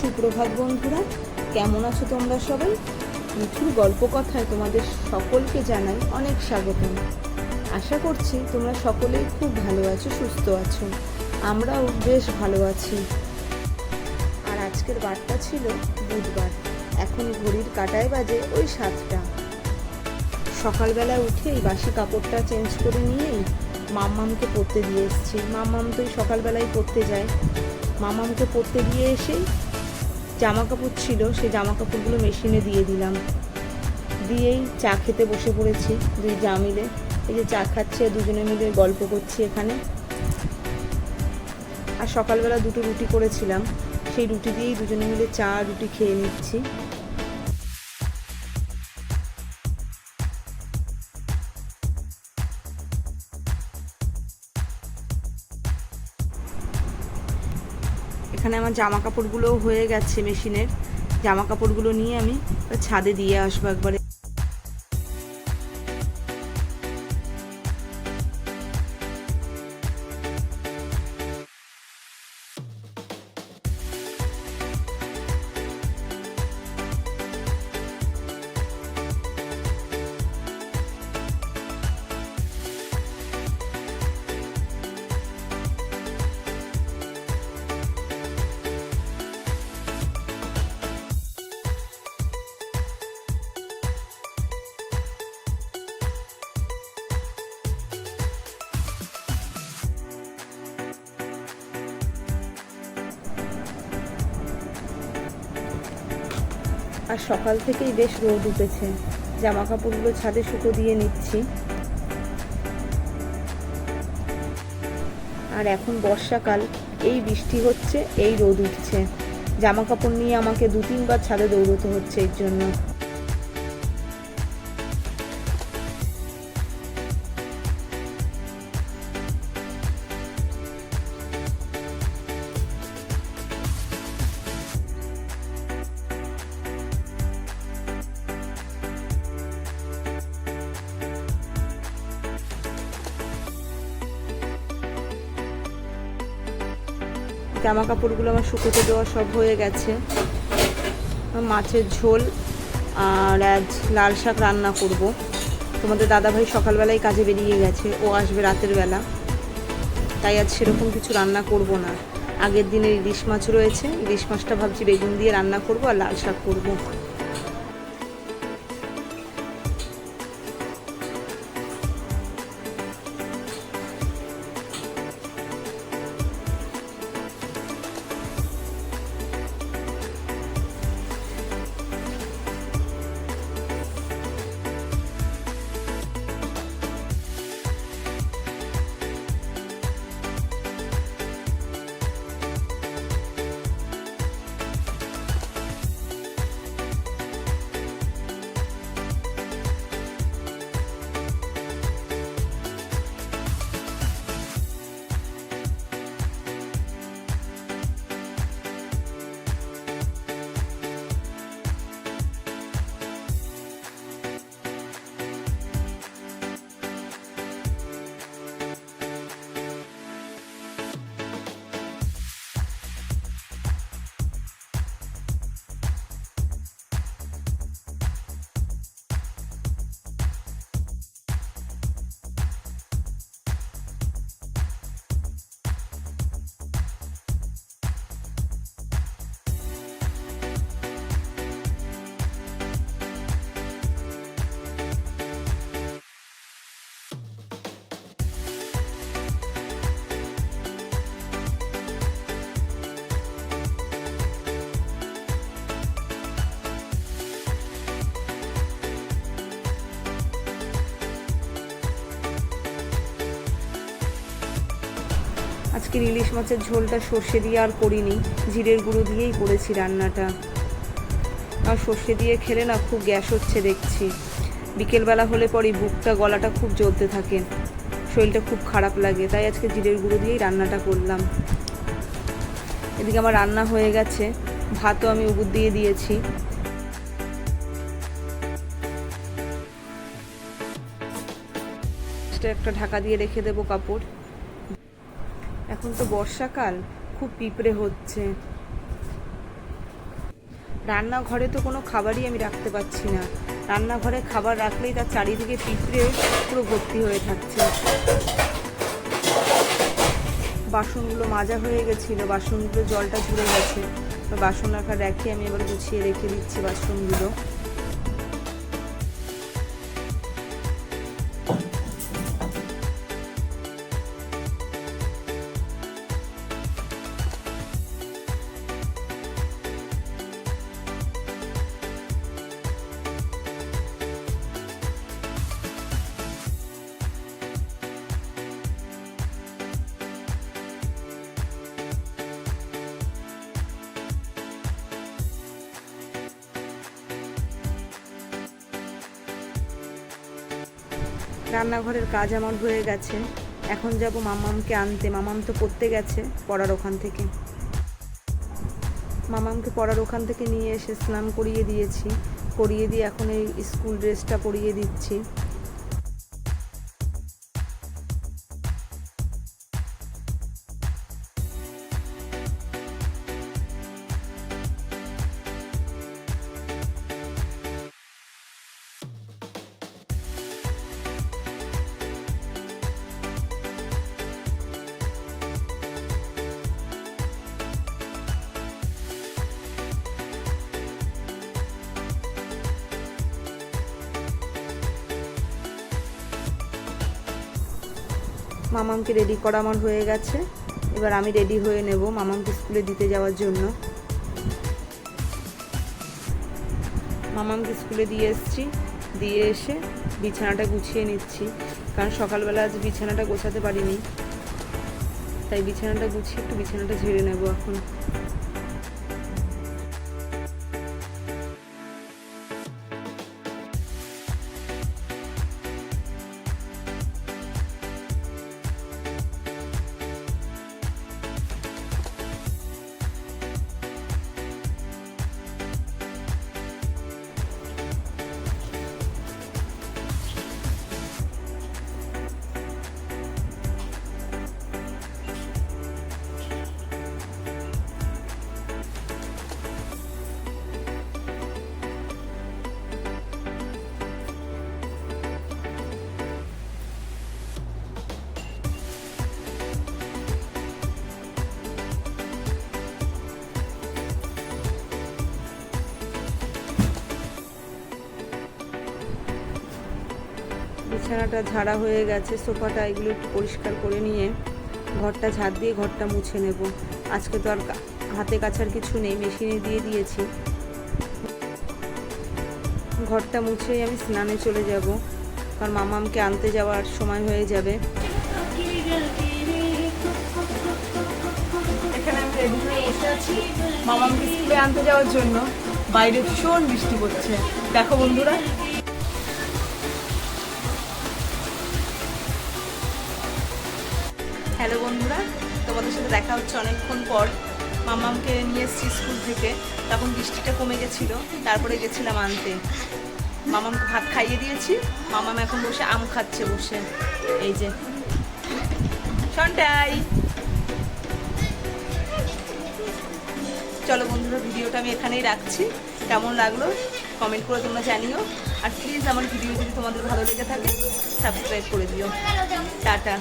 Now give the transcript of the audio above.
সুপ্রভাত বন্ধুরা, কেমন আছো তোমরা সবাই? মিঠুর গল্প কথায় তোমাদের সকলকে জানাই অনেক স্বাগতম। আশা করছি তোমরা সকলেই খুব ভালো আছো, সুস্থ আছো। আমরাও বেশ ভালো আছি। আর আজকের বারটা ছিল বুধবার। এখন ঘড়ির কাটায় বাজে ওই সাতটা। সকালবেলা উঠে এই বাসি কাপড়টা চেঞ্জ করে নিয়েই মাম্মামকে পরতে দিয়ে এসেছি। মাম্মাম তো সকালবেলায় পরতে যায়। মামামকে পরতে দিয়ে এসেই জামা কাপড় ছিল, সেই জামা কাপড়গুলো মেশিনে দিয়ে দিলাম। দিয়েই চা খেতে বসে পড়েছি দুই যা মিলে। এই যে চা খাচ্ছে, দুজনে মিলে গল্প করছি এখানে। আর সকালবেলা দুটো রুটি করেছিলাম। সেই রুটি দিয়েই দুজনে মিলে চা রুটি খেয়ে নিচ্ছি। এখানে আমার জামা কাপড়গুলোও হয়ে গেছে মেশিনের। জামা কাপড়গুলো নিয়ে আমি ছাদে দিয়ে আসব একবারে। আর সকাল থেকেই বেশ রোদ উঠেছে। জামা কাপড়গুলো ছাদে শুকো দিয়ে নিচ্ছি। আর এখন বর্ষাকাল, এই বৃষ্টি হচ্ছে, এই রোদ উঠছে। জামা কাপড় নিয়ে আমাকে দু তিনবার ছাদে দৌড়তে হচ্ছে এর জন্য। জামা কাপড়গুলো আমার শুকোতে দেওয়া সব হয়ে গেছে। মাছের ঝোল আর আজ লাল শাক রান্না করব। তোমাদের দাদাভাই সকালবেলায় কাজে বেরিয়ে গেছে, ও আসবে রাতের বেলা। তাই আজ সেরকম কিছু রান্না করব না। আগের দিনের ইলিশ মাছ রয়েছে, ইলিশ মাছটা ভাবছি বেগুন দিয়ে রান্না করব আর লাল শাক করব। আজকের ইলিশ মাছের ঝোলটা সর্ষে দিয়ে আর করিনি, জিরের গুঁড়ো দিয়েই করেছি রান্নাটা। আর সর্ষে দিয়ে খেলে না খুব গ্যাস হচ্ছে দেখছি। বিকেলবেলা হলে পরে বুকটা, গলাটা খুব জ্বলতে থাকে। শরীরটা খুব খারাপ লাগে, তাই আজকে জিরের গুঁড়ো দিয়েই রান্নাটা করলাম। এদিকে আমার রান্না হয়ে গেছে, ভাতও আমি উবুর দিয়ে দিয়েছি। একটা ঢাকা দিয়ে রেখে দেবো কাপড়। এখন তো বর্ষাকাল, খুব পিঁপড়ে হচ্ছে। রান্নাঘরে তো কোনো খাবারই আমি রাখতে পারছি না। রান্নাঘরে খাবার রাখলেই তার চারিদিকে পিঁপড়ে পুরো ভর্তি হয়ে থাকছে। বাসনগুলো মাজা হয়ে গেছিল বাসনগুলো জলটা ঝরে গেছে। বাসন রাখার রেখে আমি এবার গুছিয়ে রেখে দিচ্ছি বাসনগুলো। রান্নাঘরের কাজ আমার হয়ে গেছে। এখন যাব মামামকে আনতে। মামাম তো পড়তে গেছে পড়ার ওখান থেকে। মামামকে পড়ার ওখান থেকে নিয়ে এসে স্নান করিয়ে দিয়েছি। করিয়ে দিয়ে এখন এই স্কুল ড্রেসটা পরিয়ে দিচ্ছি। মামামকে রেডি করা আমার হয়ে গেছে। এবার আমি রেডি হয়ে নেব মামামকে স্কুলে দিতে যাওয়ার জন্য। মামামকে স্কুলে দিয়ে এসছি। দিয়ে এসে বিছানাটা গুছিয়ে নিচ্ছি। কারণ সকালবেলা আজ বিছানাটা গোছাতে পারিনি। তাই বিছানাটা গুছিয়ে একটু বিছানাটা ঝেড়ে নেব এখন। বিছানাটা ঝাড়া হয়ে গেছে, সোফাটা এগুলো একটু পরিষ্কার করে নিয়ে ঘরটা ঝাড় দিয়ে ঘরটা মুছে নেব। আজকে তো আর হাতে কাছার কিছু নেই, মেশিনে দিয়ে দিয়েছি। ঘরটা মুছেই আমি স্নানে চলে যাব, কারণ মামামকে আনতে যাওয়ার সময় হয়ে যাবে। এখানে মামামকে স্কুলে আনতে যাওয়ার জন্য। বাইরে ভীষণ বৃষ্টি পড়ছে। দেখো বন্ধুরা হ্যালো বন্ধুরা, তোমাদের সাথে দেখা হচ্ছে অনেকক্ষণ পর। মামামকে নিয়ে এসেছি স্কুল থেকে, তখন বৃষ্টিটা কমে গেছিল, তারপরে গেছিলাম আনতে। মামামকে ভাত খাইয়ে দিয়েছি মামাম এখন বসে আম খাচ্ছে বসে। এই যে। সন্টাই চলো বন্ধুরা, ভিডিওটা আমি এখানেই রাখছি। কেমন লাগল কমেন্ট করে তোমরা জানিও। আর প্লিজ আমার ভিডিও যদি তোমাদের ভালো লেগে থাকে সাবস্ক্রাইব করে দিও। টাটা।